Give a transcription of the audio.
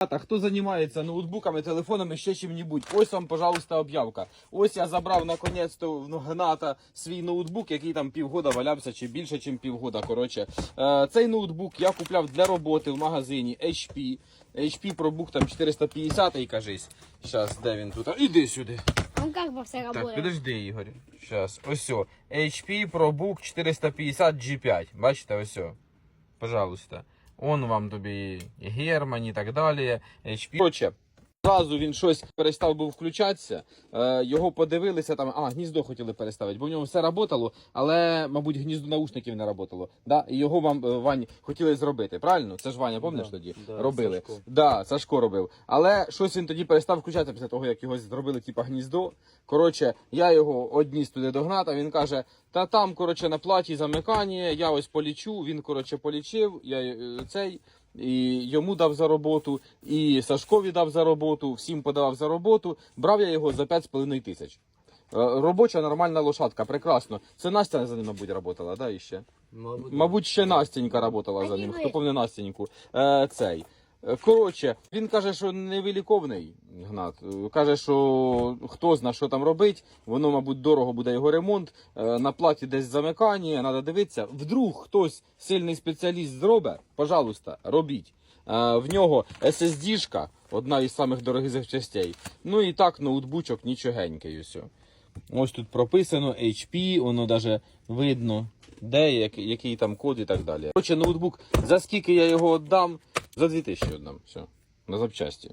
Ребята, хто займається ноутбуками, телефонами, ще чим-небудь, ось вам, пожалуйста, об'явка. Ось я забрав наконець-то в Гната свій ноутбук, який там півгода валявся, чи більше, ніж півгода. Коротше, е, цей ноутбук я купляв для роботи в магазині HP. HP ProBook там 450 кажись. Щас, де він тут? Іди сюди. Он как бы все Так, работает. підожди, Ігор. Щас, ось о. HP ProBook 450 G5. Бачите, ось о. Пожалуйста. Он вам тобі і Герман і так далі. HP. Короче, Зразу він щось перестав був включатися, е, його подивилися там, а гніздо хотіли переставити, бо в ньому все работало, але, мабуть, гніздо наушників не работало. Да? І його вам е, Вань хотіли зробити. Правильно? Це ж Ваня, пам'ятаєш Да, тоді? да, Робили. Сашко. Да, Сашко робив. Але щось він тоді перестав включатися після того, як його зробили, типа гніздо. Коротше, я його одніс туди до гната. Він каже: та там, коротше, на платі замикання, я ось полічу. Він, коротше, полічив, я е, цей. І йому дав за роботу, і Сашкові дав за роботу, всім подавав за роботу. Брав я його за 5,5 тисяч. Е, Робоча нормальна лошадка, прекрасно. Це Настя за ним, мабуть, працювала, да, іще? Мабуть, Мабуть, ще Настенька працювала за ним. Хто повне Настеньку? Е, цей. Е, Коротше, він каже, що невиліковний Гнат. Каже, що хто зна, що там робить. Воно, мабуть, дорого буде його ремонт. Е, На платі десь замикання, треба дивитися. Вдруг хтось сильний спеціаліст зробить, пожалуйста, робіть. Е, В нього SSD-шка, одна із самих дорогих запчастей. Ну і так, ноутбучок нічогенький. Ось тут прописано HP, воно навіть видно, де, який, який там код і так далі. Коротше, ноутбук, за скільки я його віддам? За 2000 віддам. Все. На запчасті.